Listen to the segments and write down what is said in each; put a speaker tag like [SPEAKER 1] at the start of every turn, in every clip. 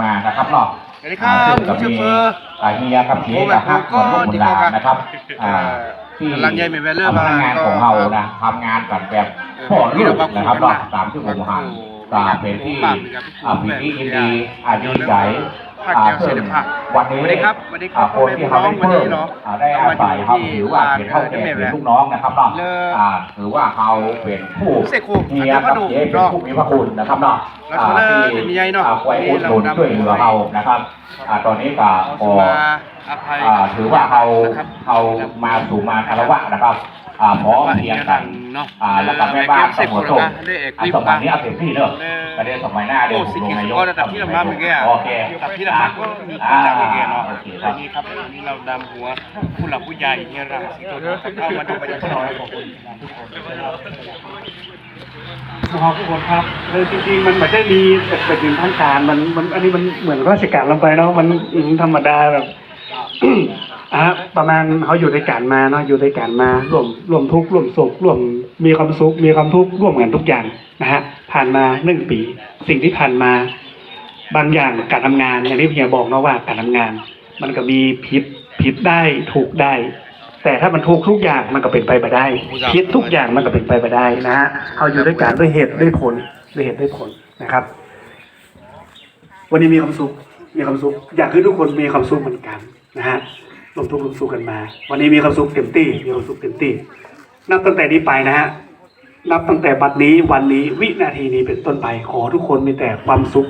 [SPEAKER 1] มานะครับเนาะ
[SPEAKER 2] สวัสดีครับ
[SPEAKER 1] อ่าซึ่งก็
[SPEAKER 2] ผมชื่
[SPEAKER 1] มี
[SPEAKER 2] อเฟอร์
[SPEAKER 1] อ่าเฮียกับเฮียกับฮักของพวกบุญหลานนะครับอ่าที่
[SPEAKER 2] กำลังใหญ่ไม่แม่เลิก
[SPEAKER 1] พนักงานของเรานะทำงานกันแบบพ่อลูกนะครับเนาะตามที่ผมหันตามเป็นที่อ่าปีนี้ยินดีอ่าดีใจ
[SPEAKER 2] ภาคแก้วเสด็จภาค
[SPEAKER 1] วันนี้
[SPEAKER 2] สวัสดีครับสวัสดีครับ
[SPEAKER 1] อ่าคนที่เขาได้
[SPEAKER 2] วัน
[SPEAKER 1] เพิ่
[SPEAKER 2] นี้
[SPEAKER 1] ม
[SPEAKER 2] เนาะ
[SPEAKER 1] อ่าได้อาศัยเขาถือว่าเป็นเท่าแก่เป็นลูกน้องนะครับเนาะ
[SPEAKER 2] เลิก
[SPEAKER 1] อ่าถือว่าเขาเป็นผู้
[SPEAKER 2] เสกครู
[SPEAKER 1] เฮียกับเจ๊เป็นผู้มีพระคุณนะครับเนาะ
[SPEAKER 2] แล้วก็เลิก
[SPEAKER 1] ที่
[SPEAKER 2] มีใหญ่เนาะ
[SPEAKER 1] อ่าคอยอุดหนุนช่วยเหลือเรานะครับอ่าตอนนี้ก็ขอ
[SPEAKER 2] มาอภัย
[SPEAKER 1] อ่าถือว่าเขา
[SPEAKER 2] นะครับ
[SPEAKER 1] เขามาสู่มาคารวะนะครับอ่าพร้อมเพรียงกัน
[SPEAKER 2] เนาะ
[SPEAKER 1] อ่าแล้วก็แม่บ้านตำรวจส่ง
[SPEAKER 2] ได้เอก
[SPEAKER 1] อ่า
[SPEAKER 2] คลิป
[SPEAKER 1] สมัยนี้เอาเต็มที่เนอะ
[SPEAKER 2] เออ
[SPEAKER 1] ประเด็นสมัยหน้าเดี๋ยว
[SPEAKER 2] โอ้
[SPEAKER 1] ผม
[SPEAKER 2] สิ
[SPEAKER 1] ลง
[SPEAKER 2] กิน
[SPEAKER 1] นายก
[SPEAKER 2] ก็ระดับที่ลำบากเมื่อกี้อะ
[SPEAKER 1] โอเค
[SPEAKER 2] ระดับที่ลำบากก็มีคนจากเมื่อกี้เนาะ
[SPEAKER 1] โอเคครับ
[SPEAKER 2] นี่ครับวันนี้เราดำหัวผู้หลักผู้ใหญ่เฮียรังสิโตเข้ามาดูบรรยากาศขอบคุณ
[SPEAKER 3] ขอบคุณครับเลยจริงๆมันไม่ได้มีแบบแบบเป็นทางการมันมันอันนี้มันเหมือนราชการลงไปเนาะมันอืมธรรมดาแบบ อะประมาณเขาอยู่ด้วยกันมาเนาะอยู่ด้วยกันมาร่วมร่วมทุกข์ร่วมสุขร่วมมีความสุขมีความทุกข์ร่วมกันทุกอย่างนะฮะผ่านมาหนึ่งปี สิ่งที่ผ่านมาบางอย่างการทำงานอย่างที่เฮียบอกเนาะว่าการทำงาน มันก็มีผิดผิดได้ถูกได้ แต่ถ้ามันถูกทุกอย่างมันก็เป็นไปไม่ได้ผิดทุกอย่างมันก็เป็นไปไม่ได้นะฮะเขาอยู่ด้วยกันด้วยเหตุด้วยผลด้วยเหตุด้วยผลนะครับ วันนี้มีความสุขมีความสุข อยากให้ทุกคนมีความสุขเหมือนกันนะฮะ รวมทุกข์รวมสุขกันมา วันนี้มีความสุขเต็มที่มีความสุขเต็มที่ นับตั้งแต่นี้ไปนะฮะนับตั้งแต่บัดนี้วันนี้วินาทีนี้เป็นต้นไปขอทุกคนมีแต่ความสุข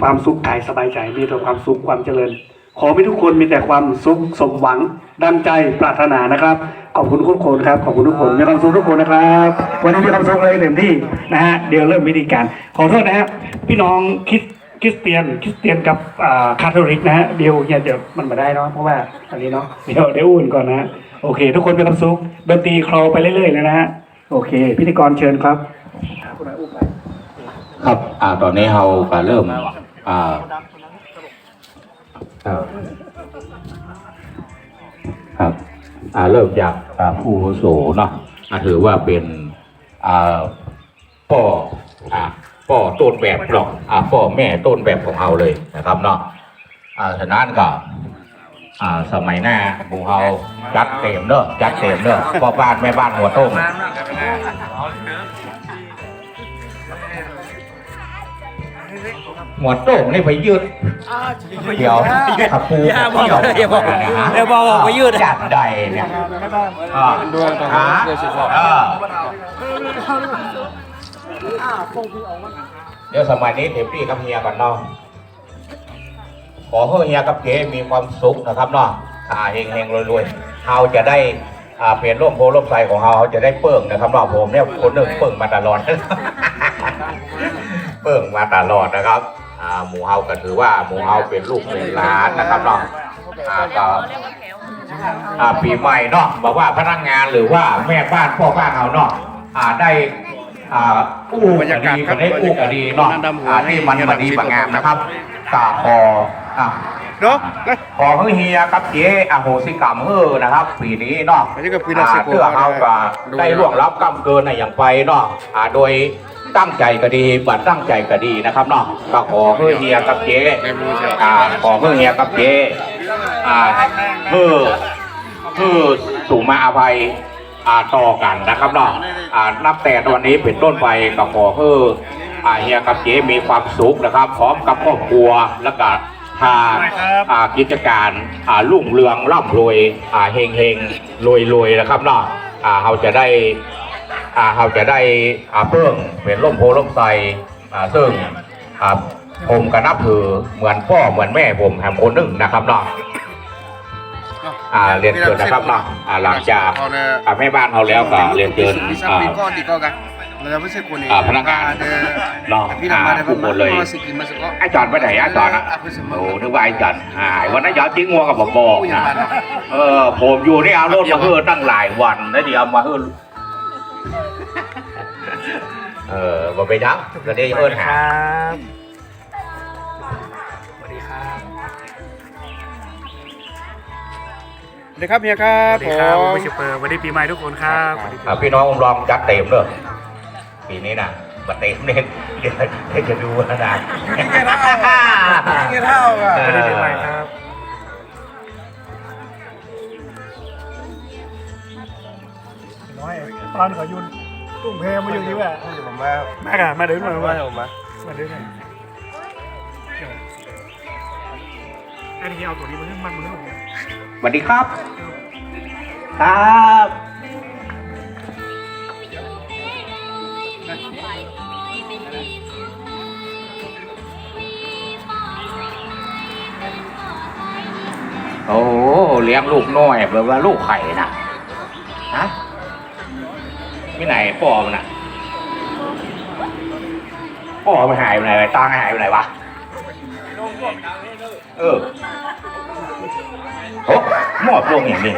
[SPEAKER 3] ความสุขกายสบายใจมีแต่ความสุขความเจริญ ขอให้ทุกคนมีแต่ความสุขสมหวังดังใจปรารถนานะครับ ขอบคุณทุกคนครับขอบคุณทุกคนมีความสุขทุกคนนะครับ วันนี้มีความสุขเลยเต็มที่นะฮะเดี๋ยวเริ่มวิธีการ ขอโทษนะฮะพี่น้องคริส คริสเตียนคริสเตียนกับคาทอลิกนะฮะเดี๋ยวเนี่ยเดี๋ยวมันมาได้เนาะเพราะว่าอันนี้เนาะเดี๋ยวเดี๋ยวอุ่นก่อนนะโอเค ทุกคนมีความสุขดนตรีคลอไปเรื่อยๆเลยนะฮะโอเค พิธีกรเชิญครับ
[SPEAKER 1] ครับอ่าตอนนี้เราก็เริ่มอ่าครับอ่าเริ่มจากผู้วุโสเนาะถือว่าเป็นอ่าพ่ออ่า พ่อต้นแบบหรอกอ่าพ่อแม่ต้นแบบของเราเลยนะครับเนาะอ่าฉะนั้นก็อ่าสมัยหน้าหมู่เฮาจัดเต็มเนอะจัดเต็มเนอะพ่อบ้านแม่บ้านหัวต้มหมวดโต้งนี่ไปยืดเดี๋ยวขับปู
[SPEAKER 4] อย่าบอกอย่าบอกอย่าบอกไปยืด
[SPEAKER 1] จัดใดเนี่ยอ่าหาอ่า เดี๋ยวสมัยนี้เต็มที่กับเฮียกันเนาะขอให้เฮียกับเจ๊มีความสุขนะครับเนาะอ่าเฮงเฮงรวยๆเราจะได้เปลี่ยนร่มโพร่มไทรของเราจะได้เปิ่งนะครับเนาะผมเนี่ยคนหนึ่งเปิ่งมาตลอดเปิ่งมาตลอดนะครับหมูเฮาก็ถือว่าหมูเฮาเป็นลูกเป็นหลานนะครับเนาะอ่าก็อ่าปีใหม่เนาะบอกว่าพนักงานหรือว่าแม่บ้านพ่อบ้านเราเนาะได้ อ่าอู้
[SPEAKER 2] บรรยากาศ
[SPEAKER 1] ดี
[SPEAKER 2] ครั
[SPEAKER 1] กับนได้อู้กันดีเนาะ
[SPEAKER 2] นั่งดำหัว
[SPEAKER 1] อ่าที่มัน
[SPEAKER 2] ให้
[SPEAKER 1] มาดี
[SPEAKER 2] ให้
[SPEAKER 1] บางงามนะครับกาคออะ
[SPEAKER 2] เนาะนะ
[SPEAKER 1] ขอให้เฮียกับเจ๊อโหสิกรรมเฮอนะครับปีนี้เนาะ
[SPEAKER 2] อันนี้ก็ปีละสิบ
[SPEAKER 1] เพื่อเอาก็ได้ร่วงรับกรรมเกินในอย่างไปเนาะอ่าโดยตั้งใจก็ดีบัตรตั้งใจก็ดีนะครับเนาะก็ขอเพื่อเฮียกับเจ๊อ่าขอเพื่อเฮียกับเจ๊อ่าเพื่อเพื่อสู่มาอภัย อ่าต่อกันนะครับเนาะอ่านับแต่วันนี้เป็นต้นไปก็ขอเพื่ออ่าเฮียกับเจ๊มีความสุขนะครับ พร้อมกับครอบครัวแล้วก็ทางอ่ากิจการอ่ารุ่งเรืองร่ำรวยอ่าเฮงเฮงรวยรวยๆนะครับเนาะอ่าเราจะได้อ่าเราจะได้อ่าเพิ่มเป็นร่มโพล่มไทรอ่าซึ่งอ่าผมก็นับถือเหมือนพ่อเหมือนแม่ผมแหมคนหนึ่งนะครับเนาะ อ่าเรียนเชิญนะครับเนาะอ่าหลังจากอ่าแม่บ้านเขาแล้วก็เรียนเชิญ
[SPEAKER 2] มีสัก
[SPEAKER 1] อ่า
[SPEAKER 2] ปีก็ติก็กันเราไม่ใช่คนนี้
[SPEAKER 1] อ่าพนักงาน
[SPEAKER 2] เด้อ
[SPEAKER 1] เนาะ
[SPEAKER 2] พี่นำมาได้
[SPEAKER 1] อ่าทุกคนเลย
[SPEAKER 2] สิกินมาสักก็
[SPEAKER 1] ไอ้จอนไปไหนไอ้จอนอะโอ้นึกว่าไอ้จอนหายวันนั้นยอดทิ้งงัวกับผมบอกนะเออผมอยู่นี่เอารถมาเฮือตั้งหลายวันแล้วเดี๋ยวเอามาเฮือเออบ่ไปยังก็ได้เอิ้นหา
[SPEAKER 4] ครับ
[SPEAKER 2] ดีครับเฮียครับ
[SPEAKER 3] สวัสดีครับ
[SPEAKER 2] ผ
[SPEAKER 3] ผม
[SPEAKER 2] ม
[SPEAKER 3] วิชเปอร์วันนี้ปีใหม่ทุกคนครับสวัสดีครับ
[SPEAKER 1] อะพี่น้องลองจัดเต็มเลยปีนี้นะบัดเต็มเนี่ยเดี๋ยวเดี๋ยวจะดูนะ
[SPEAKER 2] เท่าอะ
[SPEAKER 3] ไม่ได้เด็กใหม่ครับน้อยตอนขอยุนตุ้งเพมาอยู่นี่แหละ
[SPEAKER 2] ผมว่า
[SPEAKER 3] แม่กะมาเดินมา
[SPEAKER 2] ว่า
[SPEAKER 3] ว่า
[SPEAKER 2] ผมว่า
[SPEAKER 3] มาเดินมาอันนี้เอาตัวนี้มาเรื่องมันมาเรื่อง
[SPEAKER 1] ส วัสดีครับ ครับโอ้เลี้ยงลูกน้อยแบบว่าลูกไข่นะฮะที่ไหนพ่อมันน่ะพ่อมันหายไปไหนตังค์หายไปไหนวะเออ โอ้หมอบลงอย่างนี้